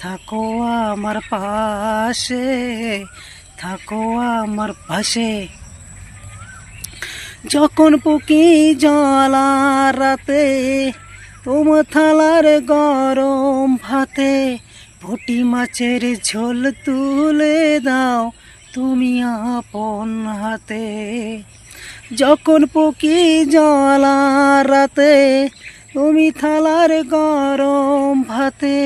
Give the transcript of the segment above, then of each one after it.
থাকো আমার পাশে, থাকো আমার পাশে। যখন পুকি জলা রাতে তোমার থালার গরম ভাতে পুটি মাছের ঝোল তুলে দাও তুমি আপন হাতে। যখন পুকি জলা রাতে তুমি থালার গরম ভাতে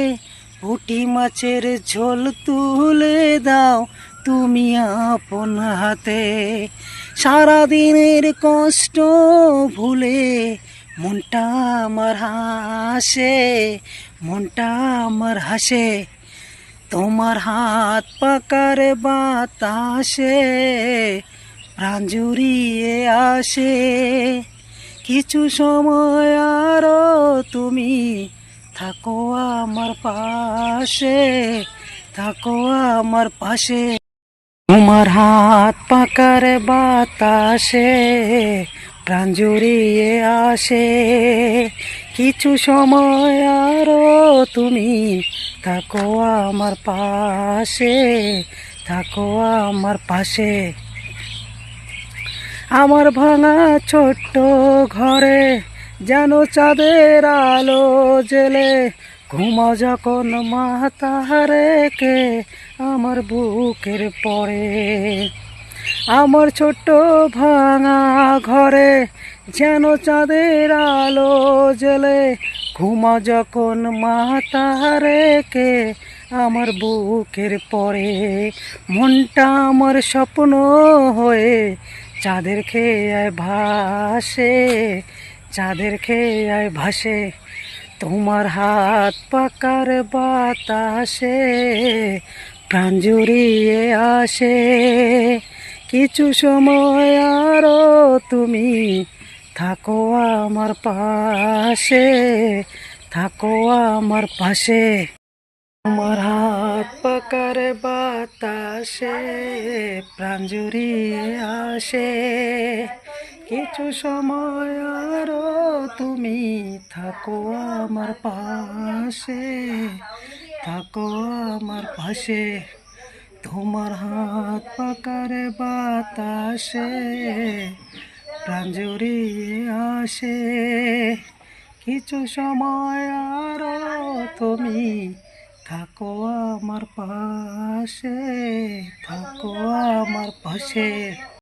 পুটি মাছের ঝোল তুলে দাও তুমি আপন হাতে। সারাদিনের কষ্ট ভুলে মনটা আমার হাসে, মনটা আমার হাসে। তোমার হাত পাকার বাতাসে প্রাণ জুড়িয়ে আসে। কিছু সময় আরও তুমি থাকো আমার পাশে, থাকো আমার পাশে। তোমার হাত পাকার বাতাসে, প্রাণ জুড়িয়ে আসে। কিছু সময় আরও তুমি থাকো আমার পাশে, থাকো আমার পাশে। আমার ভাঙা ছোট্ট ঘরে যেন চাঁদের আলো জেলে ঘুমা যখন মাতারে কে আমার বুকের পরে। আমার ছোট্ট ভাঙা ঘরে যেন চাঁদের আলো জেলে ঘুমা যখন মাতারে কে আমার বুকের পরে। মনটা আমার স্বপ্ন হয়ে চাঁদের খেয়ে ভাসে চাঁদের খেয়ে ভাসে, তোমার হাত পাকার বাতাসে, প্রাণ জুড়িয়ে আসে। কিছু সময় আরও তুমি থাকো আমার পাশে, থাকো আমার পাশে। তোমার হাত পাকার বাতাসে, প্রাণ জুড়িয়ে আসে। কিছু সময় আরও তুমি থাকো আমার পাশে, থাকো আমার পাশে। তোমার হাত পাকার বাতাসে প্রাণ জুড়িয়ে আসে। কিছু সময় আরও তুমি থাকো আমার পাশে, থাকো আমার পাশে।